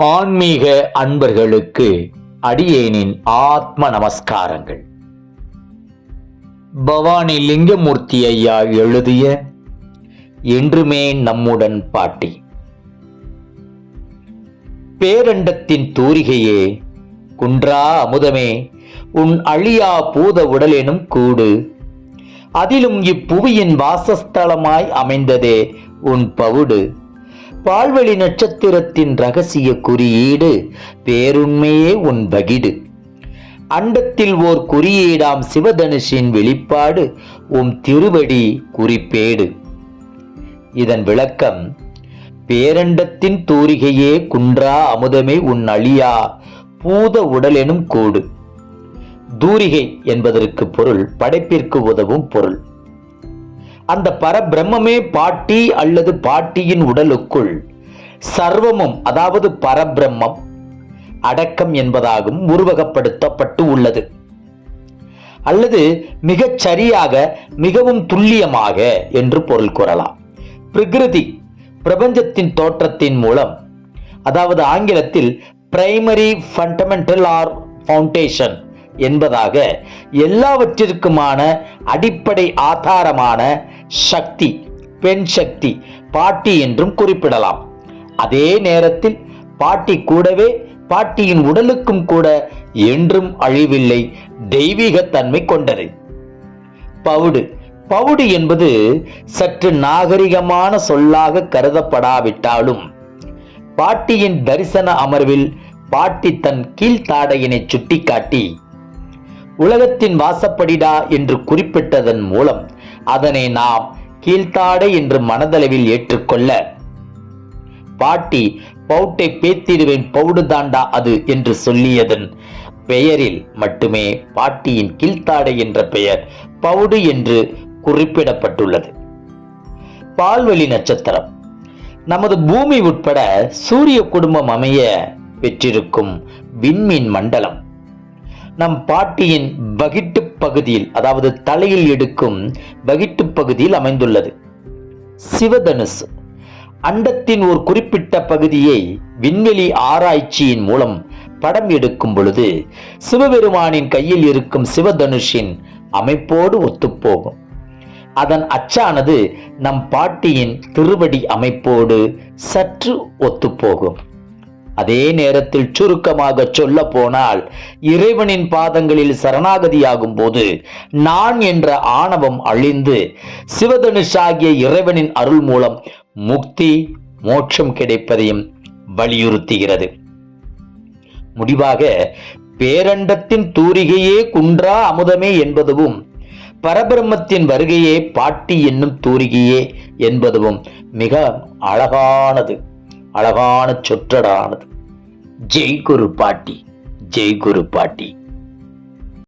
ஆன்மீக அன்பர்களுக்கு அடியேனின் ஆத்ம நமஸ்காரங்கள். பவானி லிங்கமூர்த்தி ஐயா எழுதிய என்றுமே நம்முடன் பாட்டி பேரண்டத்தின் தூரிகையே குன்றா அமுதமே உன் அழியா பூத உடலெனும் கூடு. அதிலும் இப்புவியின் வாசஸ்தலமாய் அமைந்ததே உன் பவுடு. பால்வெளி நட்சத்திரத்தின் ரகசிய குறியீடு பேருண்மையே உன் பகிடு அண்டத்தில் ஓர் குறியீடாம் சிவதனுஷின் வெளிப்பாடு உம் திருவடி குறிப்பேடு இதன் விளக்கம் பேரண்டத்தின் தூரிகையே குன்றா அமுதமே உன் அழியா பூத உடலெனும் கூடு தூரிகை என்பதற்கு பொருள் படைப்பிற்கு உதவும் பொருள். அந்த பரபிரம்மே பாட்டி அல்லது பாட்டியின் உடலுக்குள் சர்வமும் அதாவது பரபிரம்மம் அடக்கம் என்பதாகவும் உருவகப்படுத்தப்பட்டு உள்ளது. அல்லது மிகச் சரியாக மிகவும் துல்லியமாக என்று பொருள் கூறலாம். பிரகிருதி பிரபஞ்சத்தின் தோற்றத்தின் மூலம் அதாவது ஆங்கிலத்தில் பிரைமரி ஃபண்டமெண்டல் ஆர் ஃபவுண்டேஷன் என்பதாக எல்லாவற்றிற்குமான அடிப்படை ஆதாரமான சக்தி பெண் சக்தி பாட்டி என்றும் குறிப்பிடலாம். அதே நேரத்தில் பாட்டி கூடவே பாட்டியின் உடலுக்கும் கூட என்றும் அழிவில்லை தெய்வீகத்தன்மை கொண்டது. பவுடு பவுடு என்பது சற்று நாகரிகமான சொல்லாக கருதப்படாவிட்டாலும் பாட்டியின் தரிசன அமர்வில் பாட்டி தன் கீழ்த்தாடையினை சுட்டிக்காட்டி உலகத்தின் வாசப்படிடா என்று குறிப்பிட்டதன் மூலம் அதனை நாம் கீழ்த்தாடை என்று மனதளவில் ஏற்றுக்கொள்ள. பாட்டி பவுட்டை பேத்திடுவேன் பவுடு தாண்டா அது என்று சொல்லியதன் பெயரில் மட்டுமே பாட்டியின் கீழ்த்தாடை என்ற பெயர் பவுடு என்று குறிப்பிடப்பட்டுள்ளது. பால்வெளி நட்சத்திரம். நமது பூமி உட்பட சூரிய குடும்பம் அமைய பெற்றிருக்கும் விண்மீன் மண்டலம். நம் பாட்டியின் வகிட்டு பகுதியில் அதாவது தலையில் எடுக்கும் வகிட்டு பகுதியில் அமைந்துள்ளது. சிவதனுசு அண்டத்தின் ஒரு குறிப்பிட்ட பகுதியை விண்வெளி ஆராய்ச்சியின் மூலம் படம் எடுக்கும் பொழுது சிவபெருமானின் கையில் இருக்கும் சிவதனுஷின் அமைப்போடு ஒத்துப்போகும். அதன் அச்சானது நம் பாட்டியின் திருவடி அமைப்போடு சற்று ஒத்துப்போகும். அதே நேரத்தில் சுருக்கமாக சொல்ல போனால் இறைவனின் பாதங்களில் சரணாகதியாகும் போது நான் என்ற ஆணவம் அழிந்து சிவதனுஷாகிய இறைவனின் அருள் மூலம் முக்தி மோட்சம் கிடைப்பதையும் வலியுறுத்துகிறது. முடிவாக பேரண்டத்தின் தூரிகையே குன்றா அமுதமே என்பதுவும் பரபிரம்மத்தின் வருகையே பாட்டி என்னும் தூரிகையே என்பதுவும் மிக அழகானது. அழகான சொற்றடானது. ஜெய் குரு பாட்டி ஜெய் குரு பாட்டி.